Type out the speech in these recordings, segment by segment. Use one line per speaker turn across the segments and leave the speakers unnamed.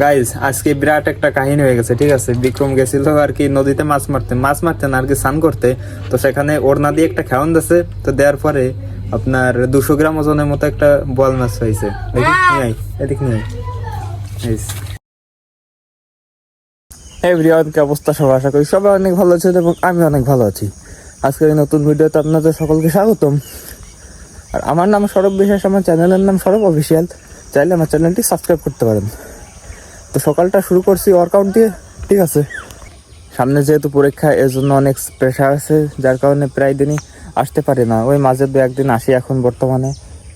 Guys আজকে বিরাট একটা কাহিনী হয়ে গেছে, ঠিক আছে? বিক্রম গেছিল আর কি নদীতে মাছ মারতে। মাছ মারতে না, আর কি স্নান করতে। তো সেখানে ওড়না দিয়ে একটা খেওয়ান দিছে। তো দেওয়ার পরে আপনার দুশো গ্রাম ওজনের মতো একটা বল মাছ হয়েছে। এদিক কি অবস্থা সবাই আশা করি সবাই অনেক ভালো আছে এবং আমি অনেক ভালো আছি। আজকের এই নতুন ভিডিওতে আপনাদের সকলকে স্বাগতম। আর আমার নাম সৌরভ বিশ্বাস, আমার চ্যানেলের নাম সৌরভ অফিসিয়াল চাইলে আমার চ্যানেলটি সাবস্ক্রাইব করতে পারেন। তো সকালটা শুরু করছি ওয়ার্কআউট দিয়ে, ঠিক আছে? সামনে যেহেতু পরীক্ষা এর জন্য অনেক প্রেশার আছে, যার কারণে প্রায় দিনই আসতে পারি না। ওই মাঝে দু একদিন আসি এখন বর্তমানে।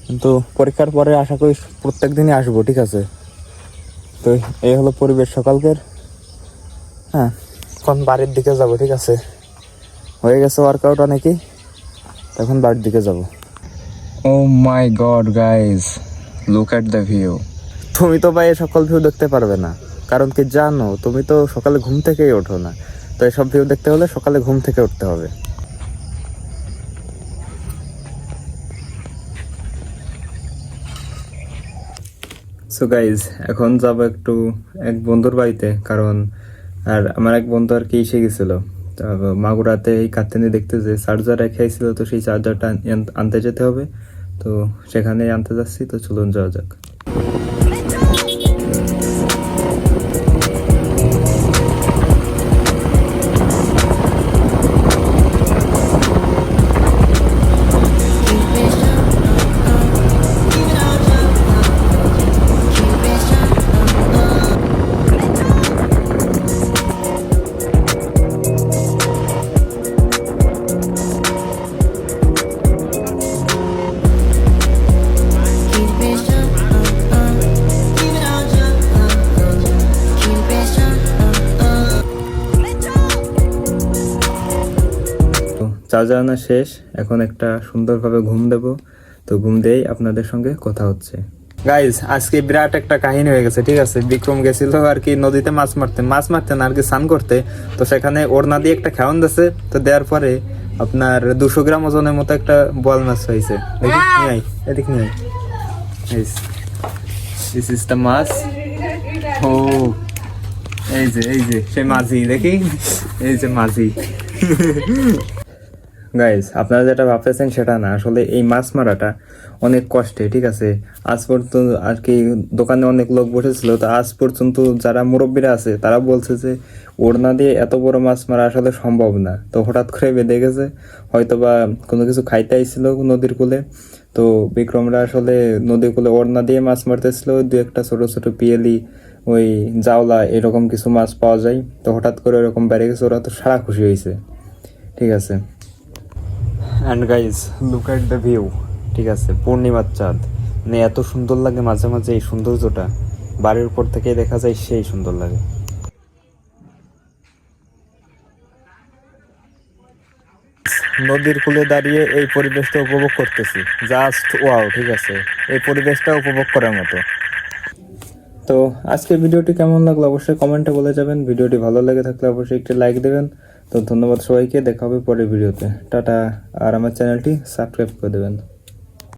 কিন্তু পরীক্ষার পরে আশা করি প্রত্যেক দিনই আসব, ঠিক আছে? তো এই হলো পরিবেশ সকালকের। হ্যাঁ এখন বাড়ির দিকে যাব, ঠিক আছে? হয়ে গেছে ওয়ার্কআউট অনেকই এখন বাড়ির দিকে যাব।
ও my God guys look at the view
তুমি তো ভাই সকল ভিউ দেখতে পারবে না। কারণ কি জানো, তুমি তো সকালে ঘুম থেকেই ওঠো না। তো এসব ভিউ দেখতে হলে সকালে ঘুম থেকে উঠতে হবে। সো গাইজ এখন যাব একটু এক বন্ধুর বাড়িতে, কারণ আর আমার এক বন্ধু আর কি এসে গেছিল। মাগুরাতে এই কাতেনি দেখতে যে চার্জার রেখে তো সেই চার্জারটা আনতে যেতে হবে। তো সেখানে আনতে যাচ্ছি, তো চলুন যাওয়া যাক। চার্জার আনা শেষ। এখন একটা সুন্দরভাবে ঘুম দেব। তো ঘুম দিয়েই আপনাদের সঙ্গে কথা হচ্ছে। গাইজ আজকে বিরাট একটা কাহিনী হয়ে গেছে ঠিক আছে? বিক্রম গেছিল আর কি নদীতে মাছ মারতে। মাছ মারতে না আর কি স্নান করতে। তো সেখানে ওড়না দিয়ে একটা খেওয়ান দিছে। তো দেওয়ার পরে আপনার দুশো গ্রাম ওজনের মতো একটা বল মাছ হয়েছে। নিয়ে এদিক নিয়ে দিস ইজ দ্য মাছ। ও এই যে এই যে সে মাঝি দেখি? এই যে মাঝি। গাইজ আপনারা যেটা ভাবতেছেন সেটা না। আসলে এই মাছ মারাটা অনেক কষ্টে, ঠিক আছে? আজ পর্যন্ত আর কি দোকানে অনেক লোক বসেছিল, তো আজ পর্যন্ত যারা মুরব্বীরা আছে, তারা বলছে যে, ওড়না দিয়ে এত বড় মাছ মারা আসলে সম্ভব না। তো হঠাৎ করে বেঁধে গেছে হয়তো বা কোনো কিছু খাইতে আইছিল নদীর কূলে। তো বিক্রমরা আসলে নদীর কূলে ওড়না দিয়ে মাছ মারতেছিল, দু একটা ছোট ছোট পিয়েলি, ওই জাওলা, এরকম কিছু মাছ পাওয়া যায়। তো হঠাৎ করে ওরকম বেড়ে গেছে, ওরা তো সারা খুশি হয়েছে ঠিক আছে? And guys look at the view ঠিক আছে, পূর্ণিমার চাঁদ। মানে এত সুন্দর লাগে মাঝে মাঝে এই সৌন্দর্যটা। বাড়ির উপর থেকে দেখা যায় সেই সুন্দর লাগে। নদীর কূলে দাঁড়িয়ে এই পরিবেশটা উপভোগ করতেছি। জাস্ট ওয়াও ঠিক আছে। এই পরিবেশটা উপভোগ করার মতো। তো আজকে ভিডিওটি কেমন লাগল অবশ্যই কমেন্টে বলে যাবেন। ভিডিওটি ভালো লেগে থাকলে অবশ্যই একটি লাইক দেবেন। তো ধন্যবাদ সবাইকে, দেখা হবে পরের ভিডিওতে। টাটা। আর আমার চ্যানেলটি সাবস্ক্রাইব করে দেবেন।